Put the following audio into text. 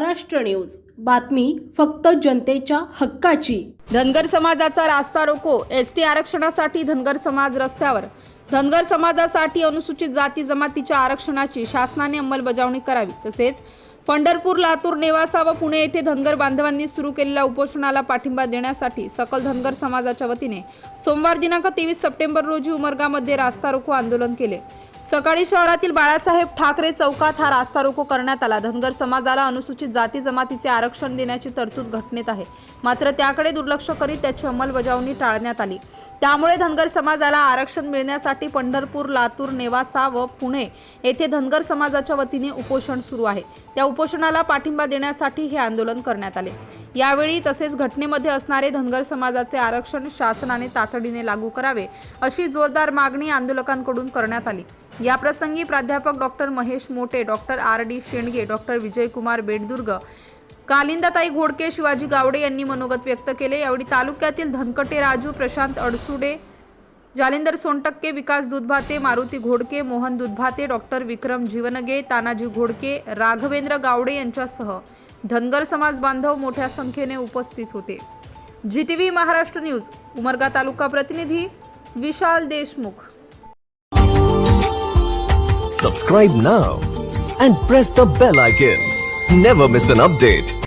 Maharashtra news. बातमी फक्त जनतेच्या हक्काची. धनगर समाजाचा रास्ता रोको. एस टी आरक्षणासाठी धनगर समाज रस्त्यावर. धनगर समाजासाठी अनुसूचित जाती जमातीच्या आरक्षणाची शासनाने अंमलबजावणी करावी. तसेच पंढरपूर लातूर नेवासा व पुणे येथे धनगर बांधवांनी सुरू केलेल्या उपोषणाला पाठिंबा देण्यासाठी सकल धनगर समाजाच्या वतीने सोमवार दिनांक तेवीस सप्टेंबर रोजी उमरगामध्ये रास्ता रोको आंदोलन केले. सकाळी शहरातील बाळासाहेब ठाकरे चौकात हा रास्ता रोको करण्यात आला. धनगर समाजाला अनुसूचित जाती जमातीचे आरक्षण देण्याची तरतूद घटनेत आहे. मात्र त्याकडे दुर्लक्ष करीत त्याची अंमलबजावणी टाळण्यात आली. त्यामुळे धनगर समाजाला आरक्षण मिळण्यासाठी पंढरपूर लातूर नेवासा व पुणे येथे धनगर समाजाच्या वतीने उपोषण सुरू आहे. त्या उपोषणाला पाठिंबा देण्यासाठी हे आंदोलन करण्यात आले. यावेळी तसेच घटनेमध्ये असणारे धनगर समाजाचे आरक्षण शासनाने तातडीने लागू करावे अशी जोरदार मागणी आंदोलकांकडून करण्यात आली. याप्रसंगी प्राध्यापक doctor Mahesh Mote doctor R. D. Shendge doctor Vijaykumar Beddurg Kalindatai Ghodke Shivaji Gawade यांनी मनोगत व्यक्त केले. यावेळी तालुक्यातील धनकटे राजू प्रशांत अडसुडे जालिंदर सोनटक्के विकास दुधभाते मारुती घोडके मोहन दुधभाते डॉक्टर विक्रम जीवनगे तानाजी घोडके राघवेंद्र गावडे यांच्यासह धनगर समाज बांधव मोठ्या संख्येने उपस्थित होते. G T V Maharashtra news Umarga taluka प्रतिनिधी Vishal Deshmukh. Subscribe now and press the bell icon never miss an update